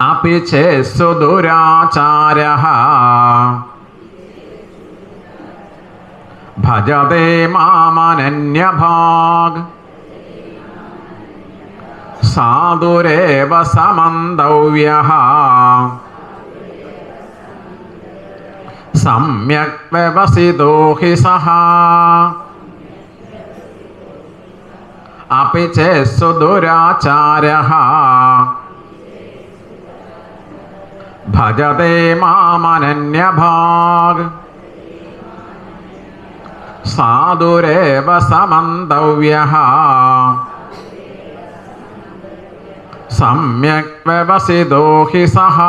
अपि भजते मामनन्यभाग्। साधुरेव समन्तव्यः सम्यक् व्यवसितो हि सः। अपि ഭജതേ മാമനന്യഭാഗ്. സാധുരേവ സമന്തവ്യ സമ്യക് വ്യവസിതോ ഹി സഹ.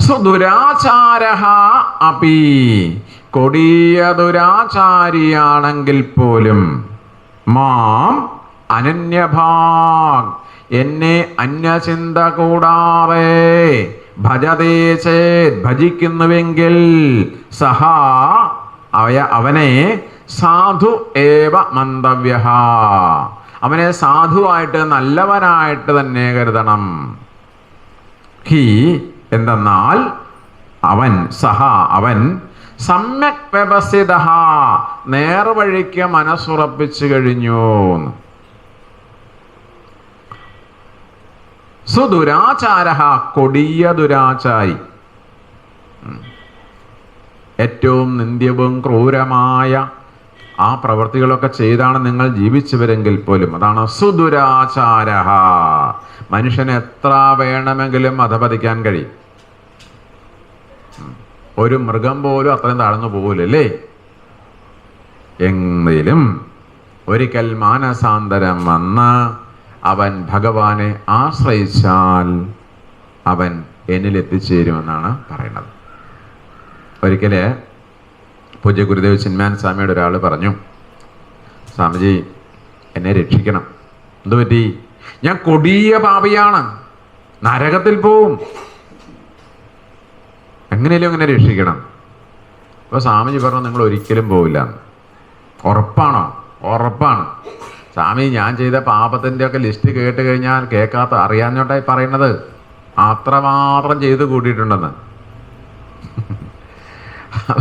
സുദുരാചാര അപി കൊടിയ ദുരാചാരിയാണെങ്കിൽ പോലും മാം അനന്യഭാഗ്. എന്നെ അന്യചിന്ത കൂടാറെ ഭജതേ ഭജിക്കുന്നുവെങ്കിൽ സഹ അവയ അവനെ സാധു ഏവ മന്തവ്യ അവനെ സാധുവായിട്ട് നല്ലവനായിട്ട് തന്നെ കരുതണം. ഹി എന്തെന്നാൽ അവൻ സഹ അവൻ സമ്യക് വ്യവസ്ഥിത നേർവഴിക്ക് മനസ്സുറപ്പിച്ചു കഴിഞ്ഞു. സുദുരാചാര കൊടിയ ദുരാചാരി. ഏറ്റവും നിന്ദ്യവും ക്രൂരമായ ആ പ്രവൃത്തികളൊക്കെ ചെയ്താണ് നിങ്ങൾ ജീവിച്ചവരെങ്കിൽ പോലും. അതാണ് സുദുരാചാര മനുഷ്യന് എത്ര വേണമെങ്കിലും അധപതിക്കാൻ കഴിയും. ഒരു മൃഗം പോലും അത്രയും താഴ്ന്നു പോകില്ലല്ലേ എങ്കിലും ഒരിക്കൽ മാനസാന്തരം വന്ന് അവൻ ഭഗവാനെ ആശ്രയിച്ചാൽ അവൻ എന്നിൽ എത്തിച്ചേരുമെന്നാണ് പറയുന്നത്. ഒരിക്കൽ പൂജ്യ ഗുരുദേവ് ചിന്മാൻ സ്വാമിയുടെ ഒരാൾ പറഞ്ഞു സ്വാമിജി എന്നെ രക്ഷിക്കണം. എന്തു പറ്റി? ഞാൻ കൊടിയ പാപിയാണ്. നരകത്തിൽ പോവും. എങ്ങനെയും അങ്ങനെ രക്ഷിക്കണം. അപ്പോൾ സ്വാമിജി പറഞ്ഞു നിങ്ങൾ ഒരിക്കലും പോവില്ല. ഉറപ്പാണോ? ഉറപ്പാണ്. സ്വാമി ഞാൻ ചെയ്ത പാപത്തിന്റെ ഒക്കെ ലിസ്റ്റ് കേട്ട് കഴിഞ്ഞാൽ കേൾക്കാത്ത അറിയാഞ്ഞോട്ടായി പറയുന്നത്. അത്രമാത്രം ചെയ്ത് കൂട്ടിയിട്ടുണ്ടെന്ന്.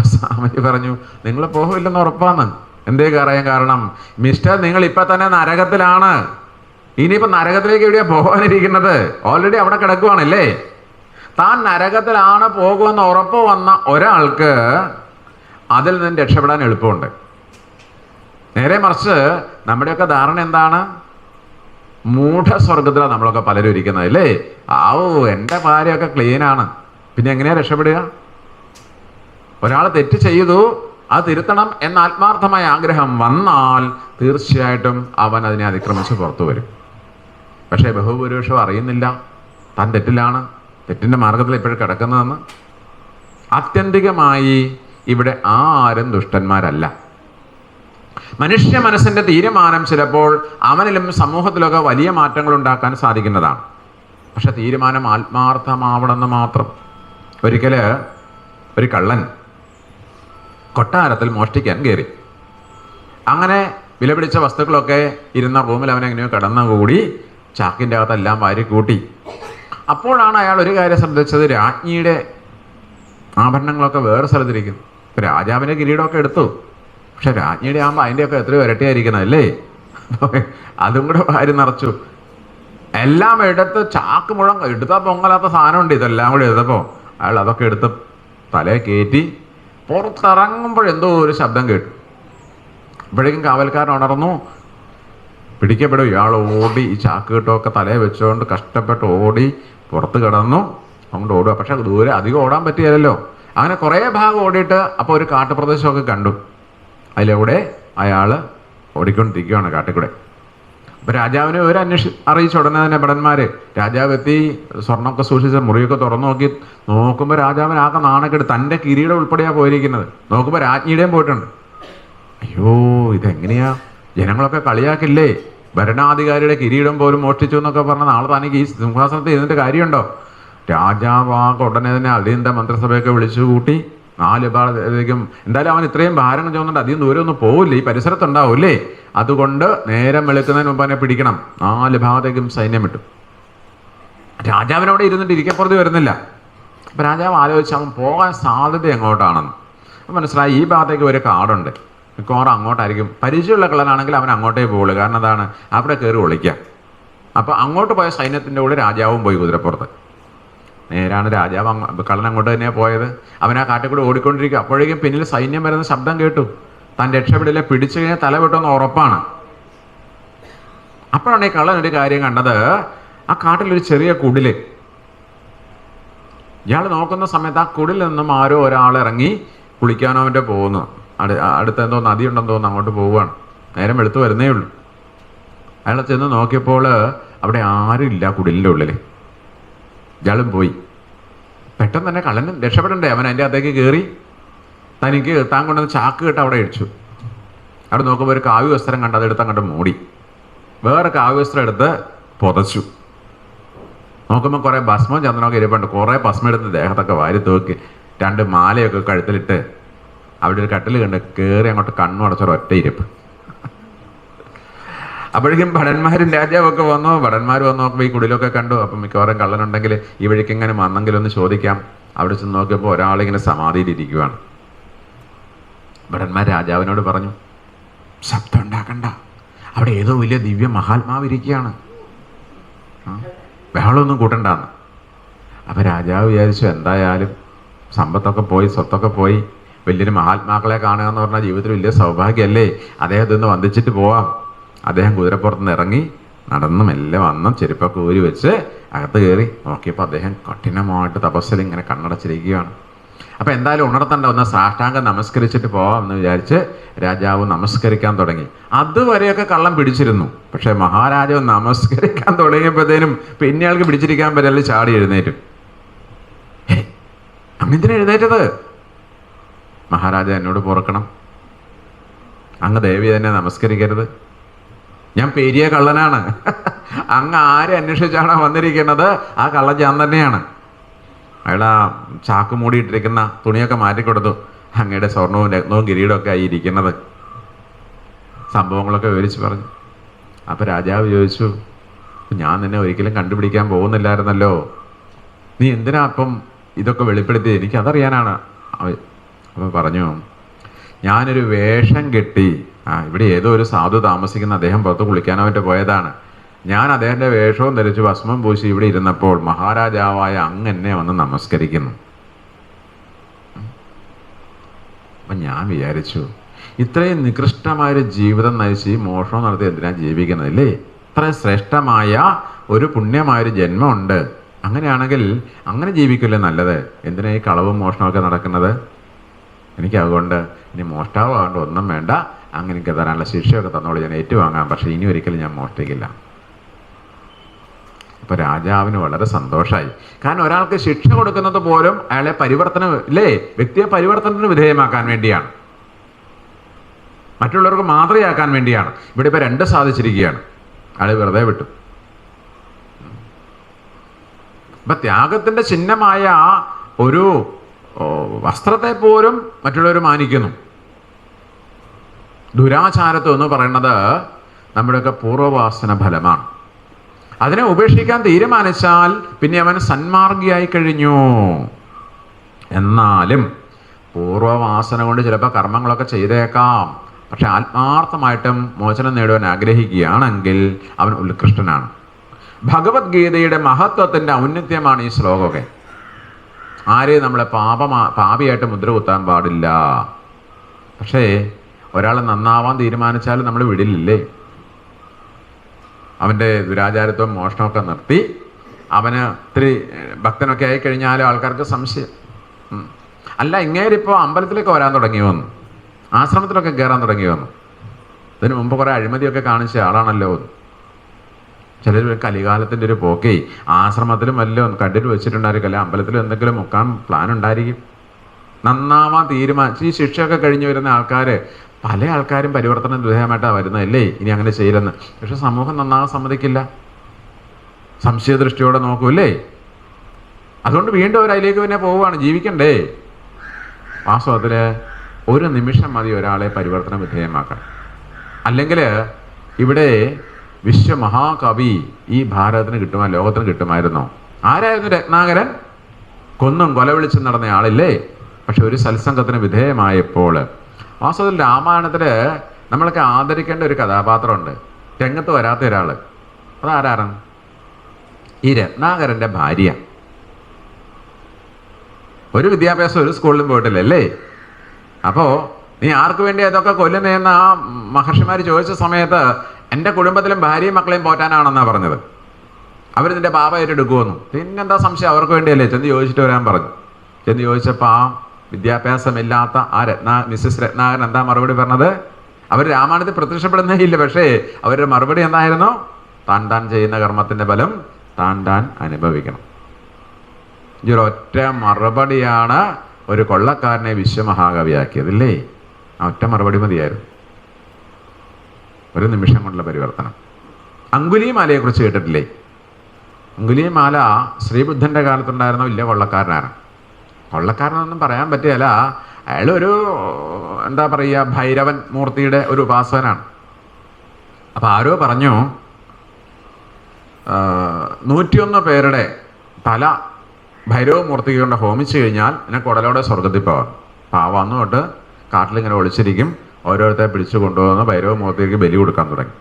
സ്വാമി പറഞ്ഞു നിങ്ങൾ പോകില്ലെന്ന് ഉറപ്പാന്ന്. എന്തേ അറിയാൻ കാരണം? മിസ്റ്റർ നിങ്ങൾ ഇപ്പൊ തന്നെ നരകത്തിലാണ്. ഇനിയിപ്പോ നരകത്തിലേക്ക് എവിടെയാ പോകാനിരിക്കുന്നത്? ഓൾറെഡി അവിടെ കിടക്കുവാണല്ലേ? താൻ നരകത്തിലാണ് പോകുമെന്ന് ഉറപ്പ് വന്ന ഒരാൾക്ക് അതിൽ നിന്ന് രക്ഷപ്പെടാൻ എളുപ്പമുണ്ട്. നേരെ മറിച്ച് നമ്മുടെയൊക്കെ ധാരണ എന്താണ്? മൂഢസ്വർഗത്തിലാണ് നമ്മളൊക്കെ പലരും ഇരിക്കുന്നത് അല്ലേ? ആവോ എന്റെ ഭാര്യയൊക്കെ ക്ലീനാണ്. പിന്നെ എങ്ങനെയാ രക്ഷപ്പെടുക? ഒരാൾ തെറ്റ് ചെയ്തു അത് തിരുത്തണം എന്ന ആത്മാർത്ഥമായ ആഗ്രഹം വന്നാൽ തീർച്ചയായിട്ടും അവൻ അതിനെ അതിക്രമിച്ച് പുറത്തു വരും. പക്ഷേ ബഹുഭൂരിപക്ഷം അറിയുന്നില്ല താൻ തെറ്റിലാണ് തെറ്റിന്റെ മാർഗത്തിൽ ഇപ്പോഴും കിടക്കുന്നതെന്ന്. ആത്യന്തികമായി ഇവിടെ ആരും ദുഷ്ടന്മാരല്ല. മനുഷ്യ മനസ്സിന്റെ തീരുമാനം ചിലപ്പോൾ അവനിലും സമൂഹത്തിലൊക്കെ വലിയ മാറ്റങ്ങൾ ഉണ്ടാക്കാൻ സാധിക്കുന്നതാണ്. പക്ഷെ തീരുമാനം ആത്മാർത്ഥമാവണമെന്ന് മാത്രം. ഒരിക്കൽ ഒരു കള്ളൻ കൊട്ടാരത്തിൽ മോഷ്ടിക്കാൻ കയറി അങ്ങനെ വിലപിടിച്ച വസ്തുക്കളൊക്കെ ഇരുന്ന റൂമിൽ അവൻ എങ്ങനെയോ കടന്നുകൂടി ചാക്കിന്റെ അകത്തെല്ലാം വാരി കൂട്ടി അപ്പോഴാണ് അയാൾ ഒരു കാര്യം ശ്രദ്ധിച്ചത് രാജ്ഞിയുടെ ആഭരണങ്ങളൊക്കെ വേറെ സ്ഥലത്തിരിക്കുന്നു. രാജാവിന്റെ കിരീടമൊക്കെ എടുത്തു. പക്ഷെ രാജ്ഞിയുടെ ആകുമ്പോൾ അതിന്റെയൊക്കെ എത്രയോ ഇരട്ടിയായിരിക്കണം അല്ലേ അതും കൂടെ വാരി നിറച്ചു. എല്ലാം എടുത്ത് ചാക്ക് മുഴം എടുത്താൽ പൊങ്ങലാത്ത സാധനമുണ്ട് ഇതെല്ലാം കൂടി എടുത്തപ്പോൾ അയാൾ അതൊക്കെ എടുത്ത് തലയെ കയറ്റി പുറത്തിറങ്ങുമ്പോഴെന്തോ ഒരു ശബ്ദം കേട്ടു. അപ്പോഴേക്കും കാവൽക്കാരൻ ഉണർന്നു. പിടിക്കപ്പെടും. ഇയാൾ ഓടി ഈ ചാക്ക് കെട്ടൊക്കെ തലയെ വെച്ചുകൊണ്ട് കഷ്ടപ്പെട്ട് ഓടി പുറത്ത് കിടന്നു. അങ്ങോട്ട് ഓടുക. പക്ഷെ ദൂരെ അധികം ഓടാൻ പറ്റിയല്ലോ അങ്ങനെ കുറേ ഭാഗം ഓടിയിട്ട് അപ്പോൾ ഒരു കാട്ടുപ്രദേശമൊക്കെ കണ്ടു. അതിലൂടെ അയാൾ ഓടിക്കൊണ്ടിരിക്കുകയാണ് കാട്ടിക്കൂടെ. അപ്പോൾ രാജാവിനെ ഒരു അന്വേഷി അറിയിച്ച ഉടനെ തന്നെ ഭടന്മാർ രാജാവ് എത്തി സ്വർണമൊക്കെ സൂക്ഷിച്ച മുറിയൊക്കെ തുറന്നു നോക്കി. നോക്കുമ്പോൾ രാജാവിന് ആകെ നാണക്കെട്ട് തന്റെ കിരീടം ഉൾപ്പെടെയാണ് പോയിരിക്കുന്നത്. നോക്കുമ്പോൾ രാജ്ഞിയുടെയും പോയിട്ടുണ്ട്. അയ്യോ ഇതെങ്ങനെയാ? ജനങ്ങളൊക്കെ കളിയാക്കില്ലേ? ഭരണാധികാരിയുടെ കിരീടം പോലും മോഷ്ടിച്ചു എന്നൊക്കെ പറഞ്ഞ നാളെ തനിക്ക് ഈ സിംഹാസനത്തിൽ ഇതിന്റെ കാര്യമുണ്ടോ? രാജാവ് ആ ഉടനെ തന്നെ അതിന്റെ മന്ത്രിസഭയൊക്കെ വിളിച്ചു കൂട്ടി നാല് ഭാഗത്തേക്കും എന്തായാലും അവൻ ഇത്രയും ഭാരം ചെയ്യുന്നുണ്ട് അധികം ദൂരം ഒന്നും പോവില്ല. ഈ പരിസരത്തുണ്ടാവില്ലേ? അതുകൊണ്ട് നേരം വെളുക്കുന്നതിന് മുമ്പ് അവനെ പിടിക്കണം. നാല് ഭാഗത്തേക്കും സൈന്യം ഇട്ടു രാജാവിനവിടെ ഇരുന്നിട്ട് ഇരിക്കപ്പുറത്ത് വരുന്നില്ല. അപ്പം രാജാവ് ആലോചിച്ച് അവൻ പോകാൻ സാധ്യത എങ്ങോട്ടാണെന്ന്. മനസ്സിലായി ഈ ഭാഗത്തേക്ക് ഒരു കാടുണ്ട്. മിക്കവാറും അങ്ങോട്ടായിരിക്കും. പരിചയമുള്ള കള്ളനാണെങ്കിൽ അവൻ അങ്ങോട്ടേ പോകുള്ളൂ കാരണം അതാണ് അവിടെ കയറി ഒളിക്കുക. അപ്പോൾ അങ്ങോട്ട് പോയ സൈന്യത്തിന്റെ കൂടെ രാജാവും പോയി കുതിരപ്പുറത്ത്. നേരാണ് രാജാവ് കള്ളൻ അങ്ങോട്ട് തന്നെയാണ് പോയത്. അവൻ ആ കാട്ടിൽ കൂടെ ഓടിക്കൊണ്ടിരിക്കുക. അപ്പോഴേക്കും പിന്നിൽ സൈന്യം വരുന്ന ശബ്ദം കേട്ടു. താൻ രക്ഷപ്പെടില്ല പിടിച്ചു കഴിഞ്ഞാൽ തല വെട്ടുമെന്ന് ഉറപ്പാണ്. അപ്പോഴാണ് ഈ കള്ളൻ ഒരു കാര്യം കണ്ടത്. ആ കാട്ടിലൊരു ചെറിയ കുടിൽ. ഇയാൾ നോക്കുന്ന സമയത്ത് ആ കുടിൽ നിന്നും ആരോ ഒരാൾ ഇറങ്ങി കുളിക്കാനോ അവന്റെ പോകുന്നു. അടു അടുത്ത എന്തോ നദി ഉണ്ടെന്ന് തോന്നുന്നു അങ്ങോട്ട് പോവുകയാണ്. നേരം എടുത്തു വരുന്നേ ഉള്ളൂ. അയാൾ ചെന്ന് നോക്കിയപ്പോൾ അവിടെ ആരും ഇല്ല കുടിലിന്റെ ഉള്ളിൽ ഇയാളും പോയി. പെട്ടെന്ന് തന്നെ കള്ളനും രക്ഷപ്പെടണ്ടേ? അവൻ അതിന്റെ അകത്തേക്ക് കയറി തനിക്ക് താൻ കൊണ്ടുവന്ന് ചാക്ക് കെട്ട് അവിടെ അടിച്ചു അവിടെ നോക്കുമ്പോൾ ഒരു കാവ്യ വസ്ത്രം കണ്ട് അതെടുത്ത് അങ്ങോട്ട് മൂടി. വേറെ കാവ്യ വസ്ത്രം എടുത്ത് പുതച്ചു. നോക്കുമ്പോൾ കുറേ ഭസ്മം ചന്ദനമൊക്കെ ഇരിപ്പുണ്ട്. കുറേ ഭസ്മം എടുത്ത് ദേഹത്തൊക്കെ വാരി തൂക്കി. രണ്ട് മാലയൊക്കെ കഴുത്തിലിട്ട് അവിടെ ഒരു കട്ടിൽ കണ്ട് കയറി അങ്ങോട്ട് കണ്ണു അടച്ചൊരു ഒറ്റ ഇരിപ്പ്. അപ്പോഴേക്കും ഭടന്മാരും രാജാവൊക്കെ വന്നു. ഭടന്മാർ വന്നോ നോക്കുമ്പോൾ ഈ കുടിലൊക്കെ കണ്ടു. അപ്പം മിക്കവാറും കള്ളനുണ്ടെങ്കിൽ ഈ വഴിക്ക് എങ്ങനെ വന്നെങ്കിലൊന്ന് ചോദിക്കാം. അവിടെ ചെന്ന് നോക്കിയപ്പോൾ ഒരാളിങ്ങനെ സമാധിയിലിരിക്കുകയാണ് ഭടന്മാർ രാജാവിനോട് പറഞ്ഞു ശബ്ദം ഉണ്ടാക്കണ്ട. അവിടെ ഏതോ വലിയ ദിവ്യ മഹാത്മാവ് ഇരിക്കുകയാണ്. ബഹളമൊന്നും കൂട്ടണ്ടെന്ന്. അപ്പം രാജാവ് വിചാരിച്ചു എന്തായാലും സമ്പത്തൊക്കെ പോയി സ്വത്തൊക്കെ പോയി. വലിയൊരു മഹാത്മാക്കളെ കാണുക എന്ന് പറഞ്ഞാൽ ജീവിതത്തിൽ വലിയ സൗഭാഗ്യമല്ലേ? അദ്ദേഹത്തെ ഒന്ന് വന്ദിച്ചിട്ട് പോവാം. അദ്ദേഹം കുതിരപ്പുറത്തുനിന്ന് ഇറങ്ങി നടന്ന് മെല്ലെ വന്ന് ചെരുപ്പൊക്കെ ഊരി വെച്ച് അകത്ത് കയറി നോക്കിയപ്പോൾ അദ്ദേഹം കഠിനമായിട്ട് തപസ്സിൽ ഇങ്ങനെ കണ്ണടച്ചിരിക്കുകയാണ്. അപ്പോൾ എന്തായാലും ഉണർത്തണ്ട ഒന്ന് സാഷ്ടാംഗം നമസ്കരിച്ചിട്ട് പോവാം എന്ന് വിചാരിച്ച് രാജാവ് നമസ്കരിക്കാൻ തുടങ്ങി. അതുവരെയൊക്കെ കള്ളം പിടിച്ചിരുന്നു. പക്ഷേ മഹാരാജാവ് നമസ്കരിക്കാൻ തുടങ്ങിയപ്പോഴത്തേനും പിന്നെ ആൾക്ക് പിടിച്ചിരിക്കാൻ പറ്റില്ല ചാടി എഴുന്നേറ്റും. അങ്ങ് എന്തിനാ എഴുന്നേറ്റത്? മഹാരാജ എന്നോട് പൊറുക്കണം. അങ്ങ് ദേവി തന്നെ നമസ്കരിക്കരുത്. ഞാൻ പെരിയ കള്ളനാണ്. അങ്ങ് ആരെ അന്വേഷിച്ചാണോ വന്നിരിക്കുന്നത്? ആ കള്ളൻ ഞാൻ തന്നെയാണ്. അയാൾ ആ ചാക്ക് മൂടിയിട്ടിരിക്കുന്ന തുണിയൊക്കെ മാറ്റിക്കൊടുത്തു. അങ്ങയുടെ സ്വർണവും രത്നവും കിരീടവും ഒക്കെ ആയി ഇരിക്കുന്നത്. സംഭവങ്ങളൊക്കെ വിവരിച്ച് പറഞ്ഞു. അപ്പം രാജാവ് ചോദിച്ചു ഞാൻ നിന്നെ ഒരിക്കലും കണ്ടുപിടിക്കാൻ പോകുന്നില്ലായിരുന്നല്ലോ. നീ എന്തിനാ അപ്പം ഇതൊക്കെ വെളിപ്പെടുത്തി എനിക്ക് അതറിയാനാണ് അപ്പം പറഞ്ഞു ഞാനൊരു വേഷം കെട്ടി ആ ഇവിടെ ഏതോ ഒരു സാധു താമസിക്കുന്ന അദ്ദേഹം പുറത്ത് കുളിക്കാനായിട്ട് പോയതാണ്. ഞാൻ അദ്ദേഹത്തിന്റെ വേഷവും ധരിച്ച് ഭസ്മം പൂശി ഇവിടെ ഇരുന്നപ്പോൾ മഹാരാജാവായ അങ്ങ് എന്നെ വന്ന് നമസ്കരിക്കുന്നു. അപ്പം ഞാൻ വിചാരിച്ചു ഇത്രയും നികൃഷ്ടമായൊരു ജീവിതം നയിച്ച് മോഷണം നടത്തി എന്തിനാ ജീവിക്കുന്നത്? അല്ലേ ഇത്ര ശ്രേഷ്ഠമായ ഒരു പുണ്യമായൊരു ജന്മമുണ്ട്. അങ്ങനെയാണെങ്കിൽ അങ്ങനെ ജീവിക്കില്ലേ നല്ലത്? എന്തിനാ ഈ കളവും മോഷണമൊക്കെ നടക്കുന്നത്? എനിക്ക് അതുകൊണ്ട് ഇനി മോഷ്ടാവാണ്ട് ഒന്നും വേണ്ട. അങ്ങനെ എനിക്ക് തരാനുള്ള ശിക്ഷയൊക്കെ തന്നോളൂ. ഞാൻ ഏറ്റുവാങ്ങാം. പക്ഷെ ഇനി ഒരിക്കലും ഞാൻ മോഷ്ടിക്കില്ല. അപ്പോൾ രാജാവിന് വളരെ സന്തോഷമായി കാരണം ഒരാൾക്ക് ശിക്ഷ കൊടുക്കുന്നത് പോലും അയാളെ പരിവർത്തനം ഇല്ലേ? വ്യക്തിയെ പരിവർത്തനത്തിന് വിധേയമാക്കാൻ വേണ്ടിയാണ്. മറ്റുള്ളവർക്ക് മാതൃകയാക്കാൻ വേണ്ടിയാണ്. ഇവിടെ ഇപ്പോൾ രണ്ട് സാധിച്ചിരിക്കുകയാണ്. അയാൾ വെറുതെ വിട്ടു. അപ്പൊ ത്യാഗത്തിന്റെ ചിഹ്നമായ ആ ഒരു വസ്ത്രത്തെ പോലും മറ്റുള്ളവർ മാനിക്കുന്നു. ദുരാചാരത്വം എന്ന് പറയുന്നത് നമ്മുടെയൊക്കെ പൂർവവാസന ഫലമാണ്. അതിനെ ഉപേക്ഷിക്കാൻ തീരുമാനിച്ചാൽ പിന്നെ അവൻ സന്മാർഗിയായി കഴിഞ്ഞു. എന്നാലും പൂർവവാസന കൊണ്ട് ചിലപ്പോൾ കർമ്മങ്ങളൊക്കെ ചെയ്തേക്കാം. പക്ഷെ ആത്മാർത്ഥമായിട്ടും മോചനം നേടുവാൻ ആഗ്രഹിക്കുകയാണെങ്കിൽ അവൻ ഉത്കൃഷ്ടനാണ്. ഭഗവത്ഗീതയുടെ മഹത്വത്തിന്റെ ഔന്നത്യമാണ് ഈ ശ്ലോകമൊക്കെ. ആരെയും നമ്മളെ പാപമാ പാപിയായിട്ട് മുദ്ര കുത്താൻ പാടില്ല. പക്ഷേ ഒരാൾ നന്നാവാൻ തീരുമാനിച്ചാൽ നമ്മൾ വിടില്ലേ അവന്റെ ദുരാചാരത്വം മോഷണമൊക്കെ നിർത്തി അവന് ഇത്തിരി ഭക്തനൊക്കെ ആയി ആയിക്കഴിഞ്ഞാൽ ആൾക്കാർക്ക് സംശയം. അല്ല ഇങ്ങേരിപ്പോൾ അമ്പലത്തിലേക്ക് വരാൻ തുടങ്ങി വന്നു. ആശ്രമത്തിലൊക്കെ കയറാൻ തുടങ്ങി വന്നു. ഇതിനു മുമ്പ് കുറേ അഴിമതിയൊക്കെ കാണിച്ച ആളാണല്ലോ ചിലർ കലികാലത്തിന്റെ ഒരു പോക്കേ ആശ്രമത്തിലും വല്ലതും കണ്ടിട്ട് വെച്ചിട്ടുണ്ടായിരിക്കില്ല അമ്പലത്തിലും എന്തെങ്കിലും മുക്കാൻ പ്ലാൻ ഉണ്ടായിരിക്കും. നന്നാവാൻ തീരുമാനിച്ച് ഈ ശിക്ഷയൊക്കെ കഴിഞ്ഞു വരുന്ന ആൾക്കാർ പല ആൾക്കാരും പരിവർത്തനം വിധേയമായിട്ടാണ് വരുന്നതല്ലേ? ഇനി അങ്ങനെ ചെയ്യരുന്ന് പക്ഷെ സമൂഹം നന്നാകാൻ സമ്മതിക്കില്ല. സംശയദൃഷ്ടിയോടെ നോക്കൂല്ലേ? അതുകൊണ്ട് വീണ്ടും അവർ അതിലേക്ക് പിന്നെ പോവുകയാണ്. ജീവിക്കണ്ടേ? വാസ്തവത്തിൽ ഒരു നിമിഷം മതി ഒരാളെ പരിവർത്തന വിധേയമാക്കാൻ. അല്ലെങ്കിൽ ഇവിടെ വിശ്വമഹാകവി ഈ ഭാരതത്തിന് കിട്ടുമാ ലോകത്തിന് കിട്ടുമായിരുന്നോ. ആരായിരുന്നു രത്നാകരൻ? കൊന്നും കൊലവിളിച്ചും നടന്ന ആളില്ലേ? പക്ഷെ ഒരു സത്സംഗത്തിന് വിധേയമായപ്പോൾ വാസ്തവത്തിൽ രാമായണത്തിൽ നമ്മളൊക്കെ ആദരിക്കേണ്ട ഒരു കഥാപാത്രമുണ്ട്. രംഗത്ത് വരാത്ത ഒരാൾ അതാരാണ്? ഈ രത്നാകരന്റെ ഭാര്യ. ഒരു വിദ്യാഭ്യാസം ഒരു സ്കൂളിലും പോയിട്ടില്ല അല്ലേ? അപ്പോൾ നീ ആർക്ക് വേണ്ടി അതൊക്കെ കൊല്ലുന്നതെന്ന് ആ മഹർഷിമാർ ചോദിച്ച സമയത്ത് എന്റെ കുടുംബത്തിലും ഭാര്യയും മക്കളെയും പോറ്റാനാണെന്നാണ് പറഞ്ഞത്. അവർ നിന്റെ പാപ ഏറ്റെടുക്കുമെന്നും പിന്നെന്താ സംശയം? അവർക്ക് വേണ്ടിയല്ലേ? ചെന്ന് ചോദിച്ചിട്ട് വരാൻ പറഞ്ഞു. ചെന്ന് ചോദിച്ചപ്പോൾ ആ വിദ്യാഭ്യാസമില്ലാത്ത ആ രത്ന മിസ്സസ് രത്നാകരൻ എന്താ മറുപടി പറഞ്ഞത്? അവർ രാമായണത്തിൽ പ്രത്യക്ഷപ്പെടുന്നേ ഇല്ല പക്ഷേ അവരുടെ മറുപടി എന്തായിരുന്നു? താൻ താൻ ചെയ്യുന്ന കർമ്മത്തിന്റെ ഫലം താൻ താൻ അനുഭവിക്കണം. ഈ മറുപടിയാണ് ഒരു കൊള്ളക്കാരനെ വിശ്വമഹാകവിയാക്കിയതില്ലേ? ആ ഒറ്റ മറുപടി മതിയായിരുന്നു. ഒരു നിമിഷം കൊണ്ടുള്ള പരിവർത്തനം. അങ്കുലിമാലയെ കുറിച്ച് കേട്ടിട്ടില്ലേ? അങ്കുലിമാല ശ്രീബുദ്ധന്റെ കാലത്തുണ്ടായിരുന്ന വലിയ കൊള്ളക്കാരനാണ്. കൊള്ളക്കാരനൊന്നും പറയാൻ പറ്റുകയില്ല അയാളൊരു എന്താ പറയുക ഭൈരവൻ മൂർത്തിയുടെ ഒരു ഉപാസകനാണ്. അപ്പം ആരോ പറഞ്ഞു നൂറ്റിയൊന്ന് പേരുടെ തല ഭൈരവമൂർത്തിക്ക് കൊണ്ട് ഹോമിച്ചു കഴിഞ്ഞാൽ നിനക്ക് ഉടലോടെ സ്വർഗത്തിൽ പോവാം പാവം അന്ന് തൊട്ട് കാട്ടിലിങ്ങനെ ഒളിച്ചിരിക്കും. ഓരോരുത്തരെ പിടിച്ചു ഭൈരവ മൂർത്തിക്ക് ബലി കൊടുക്കാൻ തുടങ്ങി.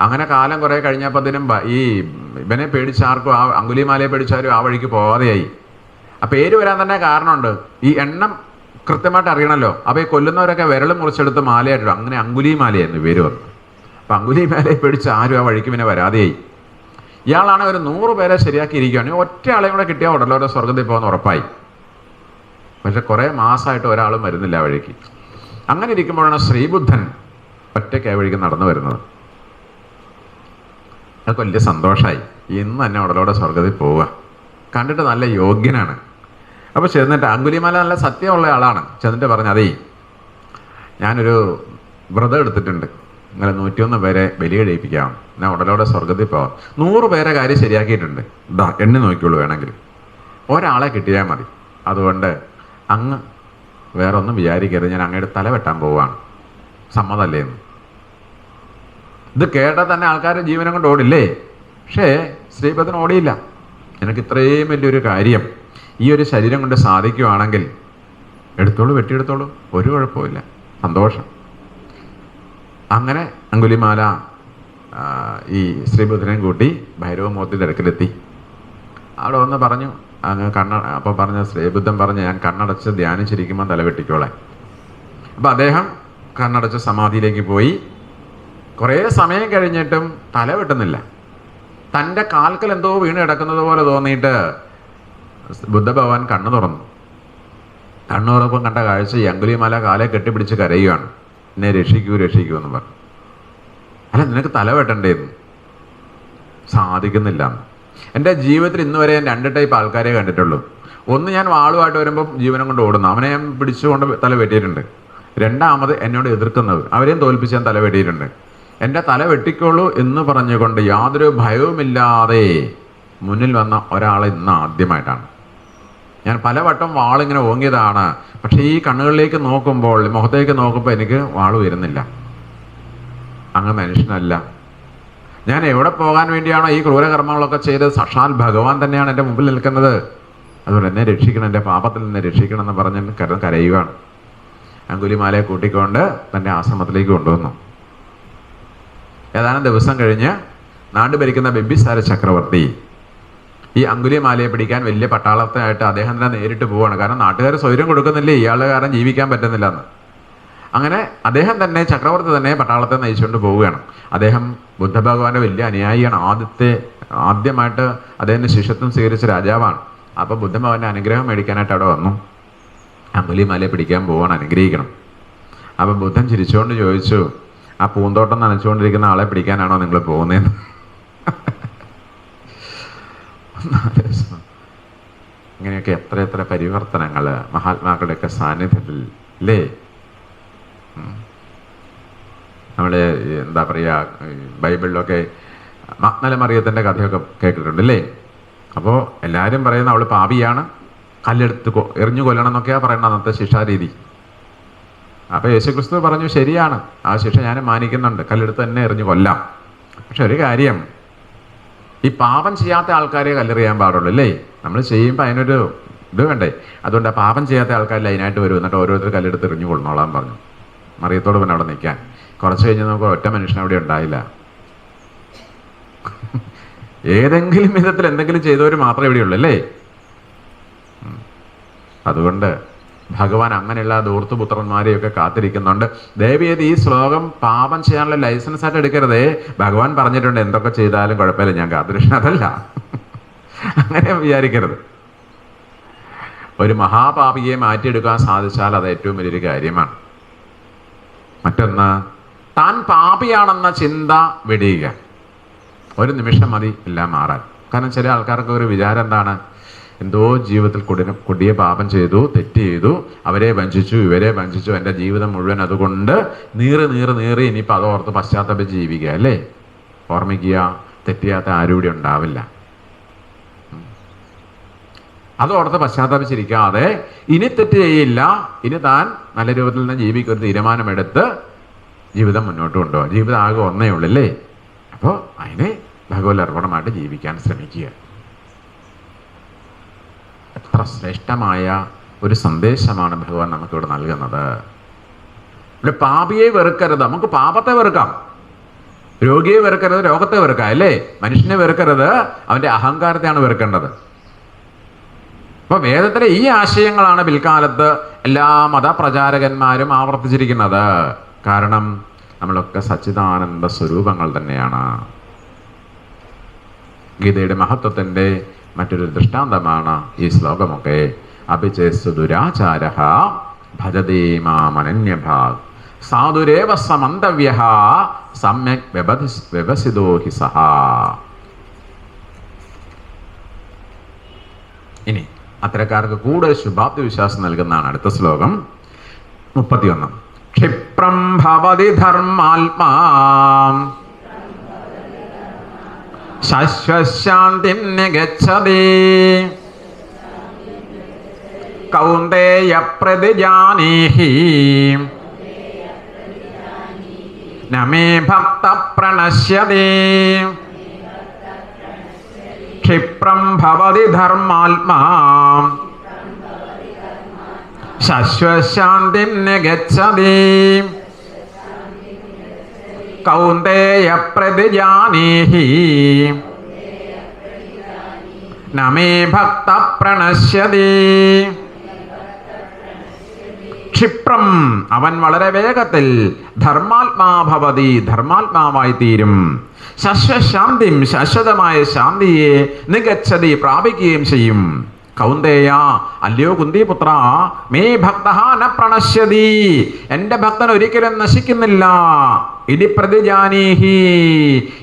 അങ്ങനെ കാലം കുറേ കഴിഞ്ഞപ്പോൾ ബ- ഈ ഇവനെ പേടിച്ച ആർക്കും ആ അങ്കുലിമാലയെ പേടിച്ചാലും ആ വഴിക്ക് പോവാതെയായി. ആ പേര് വരാൻ തന്നെ കാരണമുണ്ട്. ഈ എണ്ണം കൃത്യമായിട്ട് അറിയണമല്ലോ അപ്പോൾ ഈ കൊല്ലുന്നവരൊക്കെ വിരൽ മുറിച്ചെടുത്ത് മാലയായിട്ടു അങ്ങനെ അങ്കുലി മാലയായിരുന്നു പേര് വന്നു അപ്പം അങ്കുലിമാലയെ പേടിച്ച് ആരും ആ വഴിക്ക് പിന്നെ വരാതെയായി. ഇയാളാണ് ഒരു നൂറ് പേരെ ശരിയാക്കിയിരിക്കുകയാണ് ഒറ്റ ആളെയും കൂടെ കിട്ടിയാൽ ഉടലോടെ സ്വർഗത്തിൽ പോകുന്ന ഉറപ്പായി. പക്ഷെ കുറേ മാസമായിട്ട് ഒരാളും വരുന്നില്ല ആ വഴിക്ക്. അങ്ങനെ ഇരിക്കുമ്പോഴാണ് ശ്രീബുദ്ധൻ ഒറ്റയ്ക്ക് ആ വഴിക്ക് നടന്നു വരുന്നത്. അതൊക്കെ വലിയ സന്തോഷമായി ഇന്ന് തന്നെ ഉടലോടെ സ്വർഗത്തിൽ പോവുക. കണ്ടിട്ട് നല്ല യോഗ്യനാണ്. അപ്പോൾ ചെന്നിട്ട് അങ്കുലിമാല നല്ല സത്യമുള്ള ആളാണ്. ചെന്നിട്ട് പറഞ്ഞു അതേ ഞാനൊരു വ്രതം എടുത്തിട്ടുണ്ട്. ഇങ്ങനെ നൂറ്റിയൊന്ന് പേരെ ബലി കഴിപ്പിക്കാം. ഞാൻ ഉടലോടെ സ്വർഗത്തിൽ പോവാം. നൂറ് പേരെ കാര്യം ശരിയാക്കിയിട്ടുണ്ട്. ഇതാ എണ്ണി നോക്കിയുള്ളൂ വേണമെങ്കിൽ. ഒരാളെ കിട്ടിയാൽ മതി. അതുകൊണ്ട് അങ്ങ് വേറെ ഒന്നും വിചാരിക്കരുത്. ഞാൻ അങ്ങയുടെ തല വെട്ടാൻ പോവാണ്. സമ്മതല്ലേ എന്ന്. ഇത് കേട്ടാൽ തന്നെ ആൾക്കാർ ജീവനം കൊണ്ട് ഓടില്ലേ? പക്ഷേ ശ്രീപദൻ ഓടിയില്ല. എനിക്ക് ഇത്രയും വലിയൊരു കാര്യം ഈ ഒരു ശരീരം കൊണ്ട് സാധിക്കുവാണെങ്കിൽ എടുത്തോളൂ വെട്ടിയെടുത്തോളൂ. ഒരു കുഴപ്പമില്ല സന്തോഷം. അങ്ങനെ അങ്കുലിമാല ഈ ശ്രീബുദ്ധനെയും കൂട്ടി ഭൈരവമൂർത്തി തിരക്കിലെത്തി. അവിടെ വന്ന് പറഞ്ഞു അങ്ങ് കണ്ണ അപ്പോൾ പറഞ്ഞ ശ്രീബുദ്ധൻ പറഞ്ഞു ഞാൻ കണ്ണടച്ച് ധ്യാനിച്ചിരിക്കുമ്പോൾ തലവെട്ടിക്കോളെ അപ്പം അദ്ദേഹം കണ്ണടച്ച് സമാധിയിലേക്ക് പോയി. കുറേ സമയം കഴിഞ്ഞിട്ടും തല വെട്ടുന്നില്ല. തന്റെ കാൽക്കൽ എന്തോ വീണ് കിടക്കുന്നത് പോലെ തോന്നിയിട്ട് ബുദ്ധഭഗവാൻ കണ്ണു തുറന്നു. കണ്ണു തുറപ്പം കണ്ട കാഴ്ച അങ്കുലിമാല കാലെ കെട്ടിപ്പിടിച്ച് കരയുകയാണ്. എന്നെ രക്ഷിക്കൂ രക്ഷിക്കൂ എന്ന് പറഞ്ഞു. അല്ല നിനക്ക് തല വെട്ടണ്ടേന്ന്? സാധിക്കുന്നില്ല. എന്റെ ജീവിതത്തിൽ ഇന്ന് വരെ ഞാൻ രണ്ട് ടൈപ്പ് ആൾക്കാരെ കണ്ടിട്ടുള്ളൂ. ഒന്ന് ഞാൻ വാളുമായിട്ട് വരുമ്പോൾ ജീവനം കൊണ്ട് ഓടുന്നു. അവനെ ഞാൻ പിടിച്ചുകൊണ്ട് തല വെട്ടിയിട്ടുണ്ട്. രണ്ടാമത് എന്നോട് എതിർക്കുന്നത്. അവരെയും തോൽപ്പിച്ച് ഞാൻ തല വെട്ടിയിട്ടുണ്ട്. എന്റെ തല വെട്ടിക്കോളൂ എന്ന് പറഞ്ഞുകൊണ്ട് യാതൊരു ഭയവുമില്ലാതെ മുന്നിൽ വന്ന ഒരാളെ ഇന്ന് ആദ്യമായിട്ടാണ്. ഞാൻ പലവട്ടം വാളിങ്ങനെ ഓങ്ങിയതാണ്. പക്ഷെ ഈ കണ്ണുകളിലേക്ക് നോക്കുമ്പോൾ മുഖത്തേക്ക് നോക്കുമ്പോൾ എനിക്ക് വാൾ വരുന്നില്ല അങ്ങ് മനുഷ്യനല്ല. ഞാൻ എവിടെ പോകാൻ വേണ്ടിയാണോ ഈ ക്രൂരകർമ്മങ്ങളൊക്കെ ചെയ്ത് സക്ഷാൽ ഭഗവാൻ തന്നെയാണ് എന്റെ മുമ്പിൽ നിൽക്കുന്നത്. അതുകൊണ്ട് എന്നെ രക്ഷിക്കണം എന്റെ പാപത്തിൽ നിന്ന് രക്ഷിക്കണം എന്ന് പറഞ്ഞ് കര കരയുകയാണ് അങ്കുലിമാലയെ കൂട്ടിക്കൊണ്ട് തന്റെ ആശ്രമത്തിലേക്ക് കൊണ്ടുവന്നു. ഏതാനും ദിവസം കഴിഞ്ഞ് നാട് ഭരിക്കുന്ന ബിംബിസാര ചക്രവർത്തി ഈ അങ്കുലിമാലയെ പിടിക്കാൻ വലിയ പട്ടാളത്തായിട്ട് അദ്ദേഹം തന്നെ നേരിട്ട് പോവാണ്. കാരണം നാട്ടുകാർ സ്വൈര്യം കൊടുക്കുന്നില്ല ഇയാളുടെ കാരണം ജീവിക്കാൻ പറ്റുന്നില്ല എന്ന്. അങ്ങനെ അദ്ദേഹം തന്നെ ചക്രവർത്തി തന്നെ പട്ടാളത്തെ നയിച്ചുകൊണ്ട് പോവുകയാണ്. അദ്ദേഹം ബുദ്ധഭഗവാന്റെ വലിയ അനുയായിയാണ്. ആദ്യത്തെ ആദ്യമായിട്ട് അദ്ദേഹം ശിഷ്യത്വം സ്വീകരിച്ച രാജാവാണ്. അപ്പോൾ ബുദ്ധഭഗവാന്റെ അനുഗ്രഹം മേടിക്കാനായിട്ട് അവിടെ വന്നു. അങ്കുലിമാലയെ പിടിക്കാൻ പോവാണ് അനുഗ്രഹിക്കണം. അപ്പം ബുദ്ധൻ ചിരിച്ചുകൊണ്ട് ചോദിച്ചു ആ പൂന്തോട്ടം നനച്ചുകൊണ്ടിരിക്കുന്ന ആളെ പിടിക്കാനാണോ നിങ്ങൾ പോകുന്നതെന്ന്? ഇങ്ങനെയൊക്കെ എത്ര എത്ര പരിവർത്തനങ്ങൾ മഹാത്മാക്കളുടെയൊക്കെ സാന്നിധ്യത്തിൽ ഇല്ലേ നമ്മുടെ എന്താ പറയുക ബൈബിളിലൊക്കെ മഗ്നല മറിയത്തിന്റെ കഥയൊക്കെ കേട്ടിട്ടുണ്ട് അല്ലേ അപ്പോൾ എല്ലാവരും പറയുന്ന അവൾ പാപിയാണ് കല്ലെടുത്ത് എറിഞ്ഞു കൊല്ലണം എന്നൊക്കെയാണ് പറയുന്നത് അന്നത്തെ ശിക്ഷാരീതി. അപ്പോൾ യേശുക്രിസ്തു പറഞ്ഞു ശരിയാണ് ആ ശിക്ഷ ഞാൻ മാനിക്കുന്നുണ്ട് കല്ലെടുത്ത് തന്നെ എറിഞ്ഞു കൊല്ലാം. പക്ഷെ ഒരു കാര്യം ഈ പാപം ചെയ്യാത്ത ആൾക്കാരെ കല്ലെറിയാൻ പാടുള്ളൂ അല്ലേ? നമ്മൾ ചെയ്യുമ്പോൾ അതിനൊരു ഇത് വേണ്ടേ? അതുകൊണ്ട് പാപം ചെയ്യാത്ത ആൾക്കാർ ലൈനായിട്ട് വരും എന്നിട്ട് ഓരോരുത്തർ കല്ലെടുത്ത് എറിഞ്ഞു കൊള്ളണോളാൻ പറഞ്ഞു. മറിയത്തോട് പിന്നെ അവിടെ നിൽക്കാൻ. കുറച്ച് കഴിഞ്ഞ് നമുക്ക് ഒറ്റ മനുഷ്യൻ അവിടെ ഉണ്ടായില്ല. ഏതെങ്കിലും വിധത്തിൽ എന്തെങ്കിലും ചെയ്തവർ മാത്രമേ ഇവിടെയുള്ളൂ അല്ലേ? അതുകൊണ്ട് ഭഗവാൻ അങ്ങനെയുള്ള ദൂർത്തുപുത്രന്മാരെയൊക്കെ കാത്തിരിക്കുന്നുണ്ട്. ദയവേത് ഈ ശ്ലോകം പാപം ചെയ്യാനുള്ള ലൈസൻസ് ആയിട്ട് എടുക്കരുതേ. ഭഗവാൻ പറഞ്ഞിട്ടുണ്ട് എന്തൊക്കെ ചെയ്താലും കുഴപ്പമില്ല ഞാൻ കാത്തിരിക്കണം അതല്ല അങ്ങനെ വിചാരിക്കരുത്. ഒരു മഹാപാപിയെ മാറ്റിയെടുക്കാൻ സാധിച്ചാൽ അത് ഏറ്റവും വലിയൊരു കാര്യമാണ്. മറ്റൊന്ന് താൻ പാപിയാണെന്ന ചിന്ത വെടിയുക. ഒരു നിമിഷം മതി എല്ലാം മാറാൻ. കാരണം ചില ആൾക്കാർക്ക് ഒരു വിചാരം എന്താണ്? എന്തോ ജീവിതത്തിൽ കൊടിന കൊടിയ പാപം ചെയ്തു തെറ്റ് ചെയ്തു അവരെ വഞ്ചിച്ചു ഇവരെ വഞ്ചിച്ചു എന്റെ ജീവിതം മുഴുവൻ അതുകൊണ്ട് നീറി നീറി നീറി ഇനിയിപ്പോൾ അത് ഓർത്ത് പശ്ചാത്തലം ജീവിക്കുക അല്ലേ? ഓർമ്മിക്കുക തെറ്റിയാത്ത ആരും ഇവിടെ ഉണ്ടാവില്ല. ഉം. അത് ഓർത്ത് പശ്ചാത്താപിച്ചിരിക്കാതെ ഇനി തെറ്റ് ചെയ്യില്ല ഇനി താൻ നല്ല രൂപത്തിൽ നിന്ന് ജീവിക്കൊരു തീരുമാനമെടുത്ത് ജീവിതം മുന്നോട്ട് കൊണ്ടുപോകാം ജീവിതം ആകെ ഒന്നേ ഉള്ളൂ അല്ലേ? അപ്പോൾ അതിനെ ഭഗവത് അർപ്പണമായിട്ട് ജീവിക്കാൻ ശ്രമിക്കുക. എത്ര ശ്രേഷ്ഠമായ ഒരു സന്ദേശമാണ് ഭഗവാൻ നമുക്കിവിടെ നൽകുന്നത്. ഇവിടെ പാപിയെ വെറുക്കരുത്. നമുക്ക് പാപത്തെ വെറുക്കാം. രോഗിയെ വെറുക്കരുത് രോഗത്തെ വെറുക്കാം അല്ലേ? മനുഷ്യനെ വെറുക്കരുത് അവന്റെ അഹങ്കാരത്തെയാണ് വെറുക്കേണ്ടത്. അപ്പൊ വേദത്തിലെ ഈ ആശയങ്ങളാണ് പിൽക്കാലത്ത് എല്ലാ മതപ്രചാരകന്മാരും ആവർത്തിച്ചിരിക്കുന്നത്. കാരണം നമ്മളൊക്കെ സച്ചിദാനന്ദ സ്വരൂപങ്ങൾ തന്നെയാണ്. ഗീതയുടെ മഹത്വത്തിന്റെ മറ്റൊരു ദൃഷ്ടാന്തമാണ് ഈ ശ്ലോകമൊക്കെ. അഭിചേസ്തു ദുരാചാര ഭജതേ മാമനന്യഭാഗ് സാധുരേവ സമന്തവ്യ സമ്യക് വ്യവസിതോ ഹി സഹ. ഇനി അത്തരക്കാർക്ക് കൂടുതൽ ശുഭാപ്തി വിശ്വാസം നൽകുന്നതാണ് അടുത്ത ശ്ലോകം മുപ്പത്തിയൊന്ന്. ക്ഷിപ്രം ഭവതി ധർമാത്മാ ശാശ്വശാന്തി ഗച്ഛതി കൗന്ദേയ പ്രതിജാനീഹി നമേ ഭക്ത പ്രണശ്യതി ക്ഷിപ്രം ഭവതി ധർമാത്മാ ശാശ്വശാന്തി ഗച്ഛതി കൗന്ദേയ പ്രതിജാനീഹി നമേ ഭക്ത പ്രണശ്യതി ക്ഷിപ്രം. അവൻ വളരെ വേഗത്തിൽ ധർമാത്മാഭവതി ധർമാത്മാവായി തീരും. ശശ്വശാന്തി ശാശ്വതമായ ശാന്തിയെ നികച്ചതി പ്രാപിക്കുകയും ചെയ്യും. കൗന്ദേയ അല്ലയോ കുന്തിപുത്ര മേ ഭക്ത ന പ്രണശ്യതി. എന്റെ ഭക്തൻ ഒരിക്കലും നശിക്കുന്നില്ല. ഇനി പ്രതിജാനീഹി.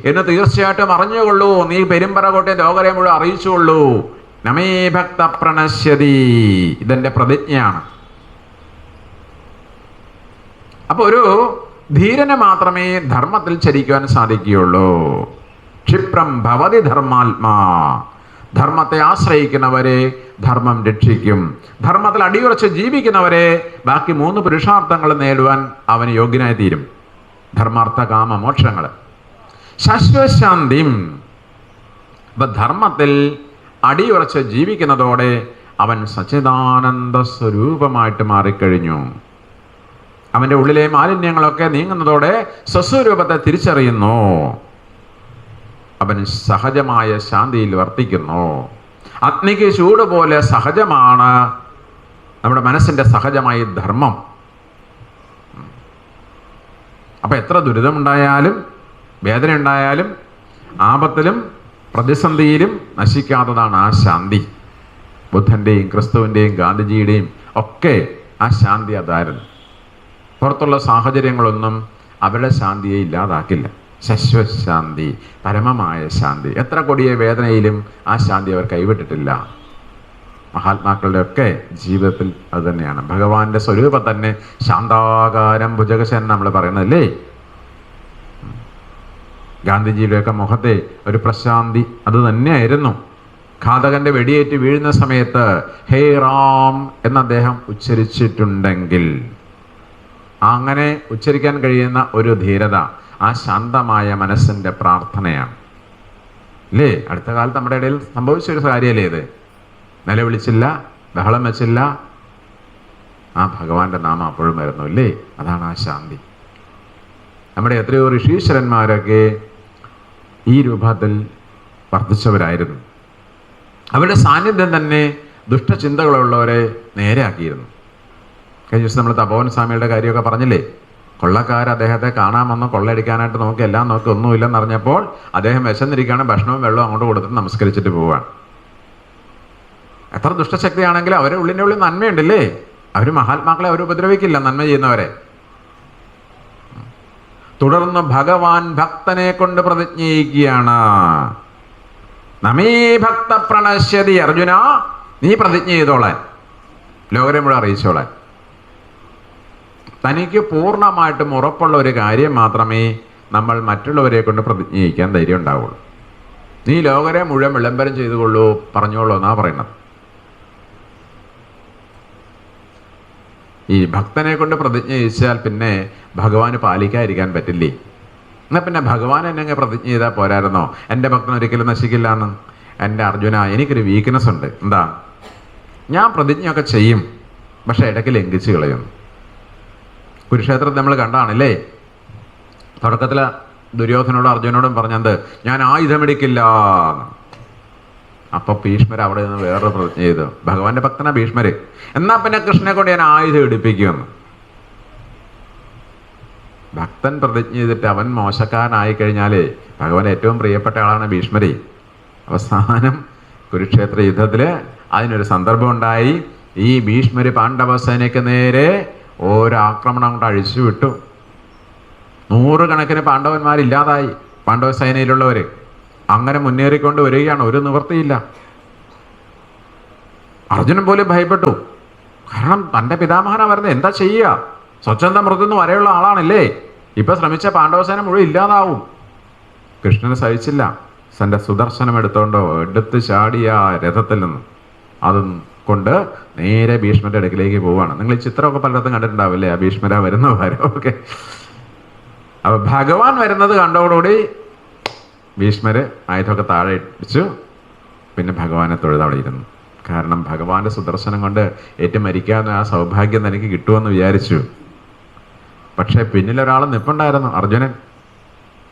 എന്ന് തീർച്ചയായിട്ടും അറിഞ്ഞുകൊള്ളൂ. നീ പെരുമ്പറകോട്ടെ ലോകരെ മുഴുവൻ അറിയിച്ചുകൊള്ളൂ. നമേ ഭക്ത പ്രണശ്യതി. ഇതെന്റെ പ്രതിജ്ഞയാണ്. അപ്പോൾ ഒരു ധീരന് മാത്രമേ ധർമ്മത്തിൽ ചരിക്കുവാൻ സാധിക്കുകയുള്ളൂ. ക്ഷിപ്രം ഭവതി ധർമാത്മാ. ധർമ്മത്തെ ആശ്രയിക്കുന്നവരെ ധർമ്മം രക്ഷിക്കും. ധർമ്മത്തിൽ അടിയുറച്ച് ജീവിക്കുന്നവരെ ബാക്കി മൂന്ന് പുരുഷാർത്ഥങ്ങൾ നേടുവാൻ അവന് യോഗ്യനായി തീരും. ധർമാർത്ഥ കാമ മോക്ഷങ്ങൾ ശാശ്വശാന്തിയും അപ്പൊ ധർമ്മത്തിൽ അടിയുറച്ച് ജീവിക്കുന്നതോടെ അവൻ സച്ചിദാനന്ദ സ്വരൂപമായിട്ട് മാറിക്കഴിഞ്ഞു. അവന്റെ ഉള്ളിലെ മാലിന്യങ്ങളൊക്കെ നീങ്ങുന്നതോടെ സ്വസ്വരൂപത്തെ തിരിച്ചറിയുന്നു. അവൻ സഹജമായ ശാന്തിയിൽ വർത്തിക്കുന്നു. അഗ്നിക്ക് ചൂട് പോലെ സഹജമാണ്. നമ്മുടെ മനസ്സിന്റെ സഹജമായ ധർമ്മം. അപ്പം എത്ര ദുരിതമുണ്ടായാലും വേദന ഉണ്ടായാലും ആപത്തിലും പ്രതിസന്ധിയിലും നശിക്കാത്തതാണ് ആ ശാന്തി. ബുദ്ധന്റെയും ക്രിസ്തുവിന്റെയും ഗാന്ധിജിയുടെയും ഒക്കെ ആ ശാന്തി അതായിരുന്നു. പുറത്തുള്ള സാഹചര്യങ്ങളൊന്നും അവരുടെ ശാന്തിയെ ഇല്ലാതാക്കില്ല. ശശ്വശാന്തി പരമമായ ശാന്തി. എത്ര കൊടിയ വേദനയിലും ആ ശാന്തി അവർ കൈവിട്ടിട്ടില്ല. മഹാത്മാക്കളുടെ ഒക്കെ ജീവിതത്തിൽ അത് തന്നെയാണ് ഭഗവാന്റെ സ്വരൂപം തന്നെ ശാന്താകാരം ഭുജകശൻ നമ്മൾ പറയുന്നതല്ലേ? ഗാന്ധിജിയുടെ ഒക്കെ മുഖത്തെ ഒരു പ്രശാന്തി അത് തന്നെയായിരുന്നു. ഘാതകന്റെ വെടിയേറ്റ് വീഴുന്ന സമയത്ത് ഹേ റാം എന്ന് അദ്ദേഹം ഉച്ചരിച്ചിട്ടുണ്ടെങ്കിൽ. അങ്ങനെ ഉച്ചരിക്കാൻ കഴിയുന്ന ഒരു ധീരത. ആ ശാന്തമായ മനസ്സിന്റെ പ്രാർത്ഥനയാണ്. അല്ലേ അടുത്ത കാലത്ത് നമ്മുടെ ഇടയിൽ സംഭവിച്ച ഒരു കാര്യമല്ലേ ഇത്? നിലവിളിച്ചില്ല ബഹളം വെച്ചില്ല. ആ ഭഗവാന്റെ നാമം അപ്പോഴും വരുന്നു അല്ലേ അതാണ് ആ ശാന്തി. നമ്മുടെ എത്രയോ ഋഷീശ്വരന്മാരൊക്കെ ഈ രൂപത്തിൽ വർദ്ധിച്ചവരായിരുന്നു. അവരുടെ സാന്നിധ്യം തന്നെ ദുഷ്ടചിന്തകളുള്ളവരെ നേരെയാക്കിയിരുന്നു. കഴിഞ്ഞ ദിവസം നമ്മൾ തപോവൻ സ്വാമിയുടെ കാര്യമൊക്കെ പറഞ്ഞില്ലേ? കൊള്ളക്കാർ അദ്ദേഹത്തെ കാണാൻ വന്ന് കൊള്ളയടിക്കാനായിട്ട് നോക്കി എല്ലാം നോക്കി ഒന്നുമില്ലെന്ന് അറിഞ്ഞപ്പോൾ അദ്ദേഹം വിശന്നിരിക്കുകയാണ് ഭക്ഷണവും വെള്ളവും അങ്ങോട്ട് കൊടുത്തിട്ട് നമസ്കരിച്ചിട്ട് പോവാണ് എത്ര ദുഷ്ടശക്തിയാണെങ്കിലും അവരെ ഉള്ളിന്റെ ഉള്ളിൽ നന്മയുണ്ടല്ലേ? അവർ മഹാത്മാക്കളെ അവർ ഉപദ്രവിക്കില്ല നന്മ ചെയ്യുന്നവരെ. തുടർന്ന് ഭഗവാൻ ഭക്തനെ കൊണ്ട് പ്രതിജ്ഞയിക്കുകയാണ്. നമേ ഭക്ത പ്രണശ്യതി അർജുന നീ പ്രതിജ്ഞ ചെയ്തോളാൻ. ലോകരെ മുഴുവൻ അറിയിച്ചോളാൻ. തനിക്ക് പൂർണമായിട്ടും ഉറപ്പുള്ള ഒരു കാര്യം മാത്രമേ നമ്മൾ മറ്റുള്ളവരെ കൊണ്ട് പ്രതിജ്ഞ ധൈര്യം ഉണ്ടാവുള്ളൂ. നീ ലോകരെ മുഴുവൻ വിളംബരം ചെയ്തുകൊള്ളൂ പറഞ്ഞോളൂ എന്നാ പറയുന്നത്. ഈ ഭക്തനെ കൊണ്ട് പ്രതിജ്ഞ ചെയ്യിച്ചാൽ പിന്നെ ഭഗവാന് പാലിക്കാതിരിക്കാൻ പറ്റില്ലേ? എന്നാൽ പിന്നെ ഭഗവാൻ എന്നെ പ്രതിജ്ഞ ചെയ്താൽ പോരായിരുന്നോ? എന്റെ ഭക്തൻ ഒരിക്കലും നശിക്കില്ല എന്ന്. എന്റെ അർജുന എനിക്കൊരു വീക്ക്നെസ് ഉണ്ട്. എന്താ? ഞാൻ പ്രതിജ്ഞയൊക്കെ ചെയ്യും പക്ഷെ ഇടയ്ക്ക് ലംഘിച്ച് കളയുന്നു. കുരുക്ഷേത്രത്തിൽ നമ്മൾ കണ്ടാണല്ലേ? തുടക്കത്തിൽ ദുര്യോധനോടും അർജുനോടും പറഞ്ഞത് ഞാൻ ആയുധമെടുക്കില്ല. അപ്പൊ ഭീഷ്മർ അവിടെ നിന്ന് വേറൊരു പ്രതിജ്ഞ ചെയ്തു ഭഗവാന്റെ ഭക്തനാ ഭീഷ്മര്. എന്നാ പിന്നെ കൃഷ്ണനെ കൊണ്ട് ഞാൻ ആയുധം എടുപ്പിക്കുമെന്ന് ഭക്തൻ പ്രതിജ്ഞ ചെയ്തിട്ട് അവൻ മോശക്കാരനായി കഴിഞ്ഞാലേ ഭഗവാൻ ഏറ്റവും പ്രിയപ്പെട്ട ആളാണ് ഭീഷ്മരി. അവസാനം കുരുക്ഷേത്ര യുദ്ധത്തിൽ അതിനൊരു സന്ദർഭം ഉണ്ടായി. ഈ ഭീഷ്മര് പാണ്ഡവസേനയ്ക്ക് നേരെ ഓരോ ആക്രമണം കൊണ്ട് അഴിച്ചു വിട്ടു. നൂറുകണക്കിന് പാണ്ഡവന്മാരില്ലാതായി. പാണ്ഡവ സേനയിലുള്ളവര് അങ്ങനെ മുന്നേറിക്കൊണ്ട് വരികയാണ്. ഒരു നിവൃത്തിയില്ല. അർജുനൻ പോലും ഭയപ്പെട്ടു. കാരണം തന്റെ പിതാമഹനാ വരുന്നത് എന്താ ചെയ്യുക? സ്വച്ഛന്ത മൃതെന്ന് വരെയുള്ള ആളാണല്ലേ? ഇപ്പൊ ശ്രമിച്ച പാണ്ഡവസേന മുഴുവൻ ഇല്ലാതാവും. കൃഷ്ണന് സഹിച്ചില്ല. തന്റെ സുദർശനം എടുത്തോണ്ടോ എടുത്ത് ചാടിയ രഥത്തിൽ നിന്ന്. അതും കൊണ്ട് നേരെ ഭീഷ്മന്റെ അടുക്കിലേക്ക് പോവാണ്. നിങ്ങൾ ഈ ചിത്രമൊക്കെ പലയിടത്തും കണ്ടിട്ടുണ്ടാവില്ലേ? ആ ഭീഷ്മര വരുന്ന ഓക്കെ. അപ്പൊ ഭഗവാൻ വരുന്നത് കണ്ടോടുകൂടി ഭീഷ്മര് ആയുധമൊക്കെ താഴെ ഇടിച്ചു. പിന്നെ ഭഗവാനെ തൊഴുതവിടെ ഇരുന്നു കാരണം ഭഗവാന്റെ സുദർശനം കൊണ്ട് ഏറ്റു മരിക്കാവുന്ന ആ സൗഭാഗ്യം തനിക്ക് കിട്ടുമെന്ന് വിചാരിച്ചു. പക്ഷെ പിന്നിലൊരാൾ നിപ്പുണ്ടായിരുന്നു അർജുനൻ.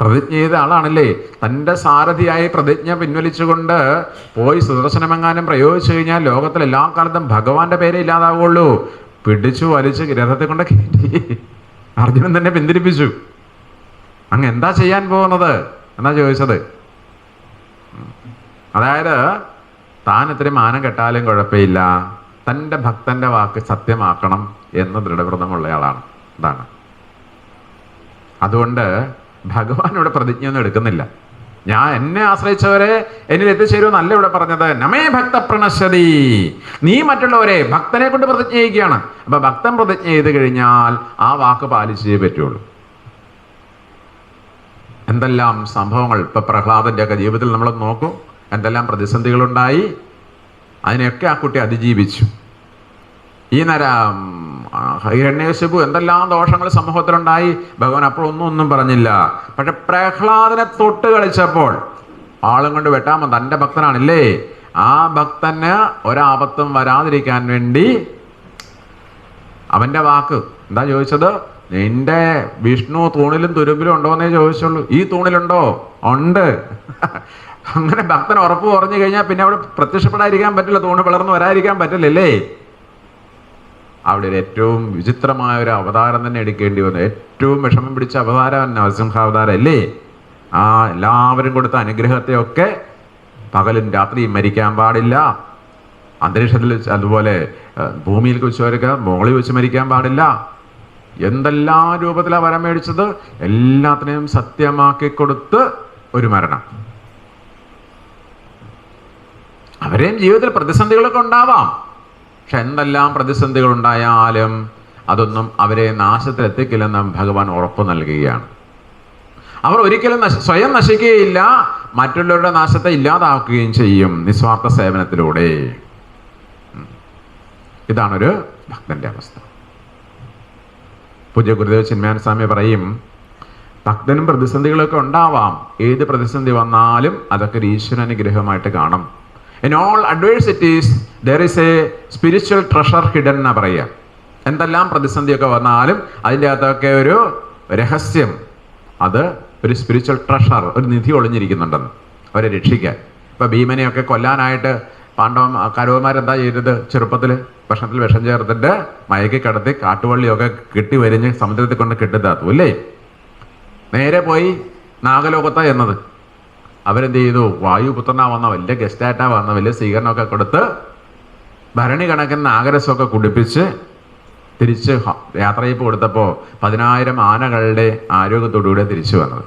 പ്രതിജ്ഞ ചെയ്ത ആളാണല്ലേ? തന്റെ സാരഥിയായി പ്രതിജ്ഞ പിൻവലിച്ചുകൊണ്ട് പോയി സുദർശനമെങ്ങാനും പ്രയോഗിച്ചു കഴിഞ്ഞാൽ ലോകത്തിൽ എല്ലാ കാലത്തും ഭഗവാന്റെ പേരെ ഇല്ലാതാവുള്ളൂ പിടിച്ചു വലിച്ച് രഥത്തെ കൊണ്ട് കയറ്റി. അർജുനൻ തന്നെ പിന്തിരിപ്പിച്ചു. അങ്ങ് എന്താ ചെയ്യാൻ പോകുന്നത്? എന്നാ ചോദിച്ചത്. അതായത് താൻ ഇത്ര മാനം കെട്ടാലും കുഴപ്പമില്ല. തന്റെ ഭക്തന്റെ വാക്ക് സത്യമാക്കണം എന്ന് ദൃഢവ്രതമുള്ളയാളാണ്. അതാണ് അതുകൊണ്ട് ഭഗവാൻ ഇവിടെ പ്രതിജ്ഞ ഒന്നും എടുക്കുന്നില്ല. ഞാൻ എന്നെ ആശ്രയിച്ചവരെ എന്നിൽ എത്തിച്ചേരുമെന്നല്ല ഇവിടെ പറഞ്ഞത്. നമേ ഭക്ത പ്രണശ്യതി നീ മറ്റുള്ളവരെ ഭക്തനെ കൊണ്ട് പ്രതിജ്ഞ ചെയ്യുകയാണ്. അപ്പൊ ഭക്തൻ പ്രതിജ്ഞ ചെയ്ത് കഴിഞ്ഞാൽ ആ വാക്ക് പാലിച്ചേ പറ്റുള്ളൂ. എന്തെല്ലാം സംഭവങ്ങൾ? ഇപ്പൊ പ്രഹ്ലാദന്റെ ഒക്കെ ജീവിതത്തിൽ നമ്മൾ നോക്കും. എന്തെല്ലാം പ്രതിസന്ധികളുണ്ടായി. അതിനെയൊക്കെ ആ കുട്ടി അതിജീവിച്ചു. ഈ നര ഹിരണ്യശിപു എന്തെല്ലാം ദോഷങ്ങൾ സമൂഹത്തിലുണ്ടായി? ഭഗവാൻ അപ്പോൾ ഒന്നും പറഞ്ഞില്ല. പക്ഷെ പ്രഹ്ലാദനെ തൊട്ട് കളിച്ചപ്പോൾ ആളും കൊണ്ട് വെട്ടാമോ തന്റെ ഭക്തനാണില്ലേ? ആ ഭക്തന് ഒരാപത്തും വരാതിരിക്കാൻ വേണ്ടി അവന്റെ വാക്ക്. എന്താ ചോദിച്ചത്? നിന്റെ വിഷ്ണു തൂണിലും തുരുമ്പിലും ഉണ്ടോന്നേ ചോദിച്ചുള്ളൂ. ഈ തൂണിലുണ്ടോ? ഉണ്ട്. അങ്ങനെ ഭക്തൻ ഉറപ്പ് കുറഞ്ഞു കഴിഞ്ഞാൽ പിന്നെ അവിടെ പ്രത്യക്ഷപ്പെടാതിരിക്കാൻ പറ്റില്ല. തൂണ് പിളർന്ന് വരാതിരിക്കാൻ പറ്റില്ലല്ലേ അവിടെ ഒരു ഏറ്റവും വിചിത്രമായ ഒരു അവതാരം തന്നെ എടുക്കേണ്ടി വന്നു. ഏറ്റവും വിഷമം പിടിച്ച അവതാരം നരസിംഹാവതാരം അല്ലേ? ആ എല്ലാവരും കൊടുത്ത അനുഗ്രഹത്തെയൊക്കെ പകലും രാത്രിയും മരിക്കാൻ പാടില്ല. അന്തരീക്ഷത്തിൽ അതുപോലെ ഭൂമിയിൽ വെച്ച് വെച്ചവരൊക്കെ മുകളിൽ വെച്ച് മരിക്കാൻ പാടില്ല. എന്തെല്ലാം രൂപത്തിലാണ് വരം മേടിച്ചത്? എല്ലാത്തിനെയും സത്യമാക്കി കൊടുത്ത് ഒരു മരണം. അവരെയും ജീവിതത്തിൽ പ്രതിസന്ധികളൊക്കെ ഉണ്ടാവാം. പക്ഷെ എന്തെല്ലാം പ്രതിസന്ധികൾ ഉണ്ടായാലും അതൊന്നും അവരെ നാശത്തിലെത്തിക്കില്ലെന്ന് ഭഗവാൻ ഉറപ്പ് നൽകുകയാണ്. അവർ ഒരിക്കലും നശ സ്വയം നശിക്കുകയില്ല മറ്റുള്ളവരുടെ നാശത്തെ ഇല്ലാതാക്കുകയും ചെയ്യും നിസ്വാർത്ഥ സേവനത്തിലൂടെ. ഇതാണൊരു ഭക്തന്റെ അവസ്ഥ. പൂജ്യ ഗുരുദേവ് ചിന്മയാൻ സ്വാമി പറയും ഭക്തനും പ്രതിസന്ധികളൊക്കെ ഉണ്ടാവാം. ഏത് പ്രതിസന്ധി വന്നാലും അതൊക്കെ ഒരു അനുഗ്രഹമായിട്ട് കാണും. In all adversities there is a spiritual treasure hidden എന്നാണ് പറയുക. എന്തെല്ലാം പ്രതിസന്ധിയൊക്കെ വന്നാലും അതിന്റെ അകത്തൊക്കെ ഒരു രഹസ്യം. അത് ഒരു സ്പിരിച്വൽ ട്രഷർ ഒരു നിധി ഒളിഞ്ഞിരിക്കുന്നുണ്ടെന്ന്. അവരെ രക്ഷിക്കാൻ. ഇപ്പം ഭീമനെയൊക്കെ കൊല്ലാനായിട്ട് പാണ്ഡവ കരവന്മാരെന്താ ചെയ്തത് ചെറുപ്പത്തിൽ ഭക്ഷണത്തിൽ വിഷം ചേർത്തിട്ട് മയക്കി കിടത്തി കാട്ടുവള്ളിയൊക്കെ കിട്ടി വരിഞ്ഞ് സമുദ്രത്തിൽ കൊണ്ട് കെട്ടിത്താത്തു അല്ലേ? നേരെ പോയി നാഗലോകത്ത എന്നത് അവരെന്ത് ചെയ്തു? വായുപുത്രനാ വന്ന വലിയ ഗസ്റ്റായിട്ടാ വന്ന വലിയ സ്വീകരണമൊക്കെ കൊടുത്ത് ഭരണി കണക്കിന് നാഗരസമൊക്കെ കുടിപ്പിച്ച് തിരിച്ച് യാത്രയപ്പ് കൊടുത്തപ്പോൾ പതിനായിരം ആനകളുടെ ആരോഗ്യത്തോടുകൂടെ തിരിച്ചു വന്നത്.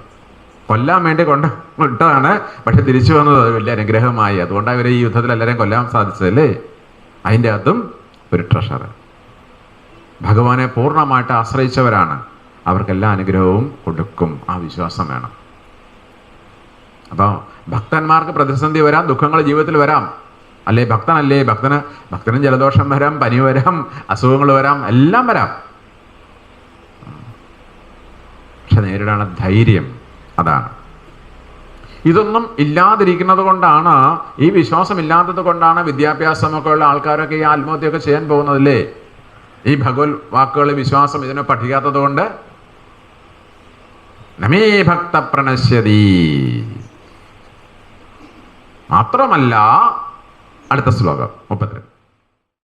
കൊല്ലാൻ വേണ്ടി കൊണ്ട് വിട്ടതാണ് പക്ഷെ തിരിച്ചു വന്നത് വലിയ അനുഗ്രഹമായി. അതുകൊണ്ട് അവരെ ഈ യുദ്ധത്തിൽ എല്ലാവരെയും കൊല്ലാൻ സാധിച്ചതല്ലേ? അതിന്റെ അകത്തും ഒരു ട്രഷർ ഭഗവാനെ പൂർണമായിട്ട് ആശ്രയിച്ചവരാണ്. അവർക്കെല്ലാ അനുഗ്രഹവും കൊടുക്കും. ആ വിശ്വാസം വേണം. അപ്പോൾ ഭക്തന്മാർക്ക് പ്രതിസന്ധി വരാം ദുഃഖങ്ങൾ ജീവിതത്തിൽ വരാം. അല്ലേ ഭക്തനല്ലേ? ഭക്തന് ഭക്തനും ജലദോഷം വരാം പനി വരാം അസുഖങ്ങൾ വരാം എല്ലാം വരാം. പക്ഷെ നേരിടാണ് ധൈര്യം അതാണ്. ഇതൊന്നും ഇല്ലാതിരിക്കുന്നത് കൊണ്ടാണ് ഈ വിശ്വാസം ഇല്ലാത്തത് കൊണ്ടാണ് വിദ്യാഭ്യാസമൊക്കെ ഉള്ള ആൾക്കാരൊക്കെ ഈ ആത്മഹത്യയൊക്കെ ചെയ്യാൻ പോകുന്നതല്ലേ? ഈ ഭഗവത് വാക്കുകൾ വിശ്വാസം ഇതിനെ പഠിക്കാത്തത് കൊണ്ട്. നമേ ഭക്ത പ്രണശ്യതി മാത്രമല്ല അടുത്ത ശ്ലോകം മുപ്പത്തിരണ്ട്.